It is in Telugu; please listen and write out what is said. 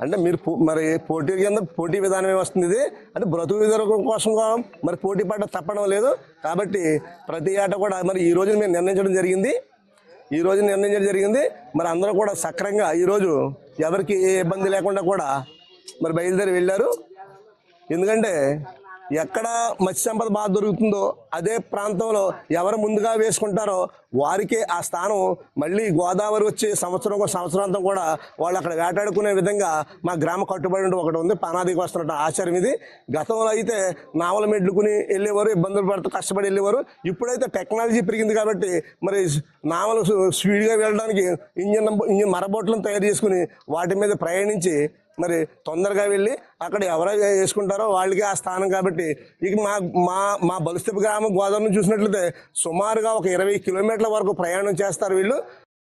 అంటే మీరు పో- మరి పోటీ కింద పోటీ విధానమే వస్తుంది ఇది? అంటే బ్రతుకు విధానం కోసం మరి పోటీ పడ్డ తప్పడం లేదు. కాబట్టి ప్రతి ఆట కూడా మరి ఈ రోజు మేము నిర్ణయించడం జరిగింది. ఈ రోజు నిర్ణయించడం జరిగింది. మరి అందరూ కూడా సక్రంగా ఈరోజు ఎవరికి ఏ ఇబ్బంది లేకుండా కూడా మరి బయలుదేరి వెళ్ళారు. ఎందుకంటే ఎక్కడ మత్స్య సంపద బాగా దొరుకుతుందో అదే ప్రాంతంలో ఎవరు ముందుగా వేసుకుంటారో వారికే ఆ స్థానం మళ్ళీ గోదావరి వచ్చే సంవత్సరం సంవత్సరాంతం కూడా వాళ్ళు అక్కడ వేటాడుకునే విధంగా మా గ్రామ కట్టుబడి ఒకటి ఉంది పనాదికి వస్తున్నట్టు ఆచారం ఇది. గతంలో అయితే నావల మెడ్లుకుని వెళ్ళేవారు ఇబ్బందులు పడుతూ కష్టపడి వెళ్ళేవారు. ఇప్పుడైతే టెక్నాలజీ పెరిగింది కాబట్టి మరి నావలు స్పీడ్గా వెళ్ళడానికి ఇంజన్ ఇంజిన్ మరబోట్లను తయారు చేసుకుని వాటి మీద ప్రయాణించి మరి తొందరగా వెళ్ళి అక్కడ ఎవరో వేసుకుంటారో వాళ్ళకి ఆ స్థానం కాబట్టి ఇక మా మా మా బలుస్తెపు గ్రామం గోదావరిని చూసినట్లయితే సుమారుగా ఒక ఇరవై కిలోమీటర్ల వరకు ప్రయాణం చేస్తారు వీళ్ళు.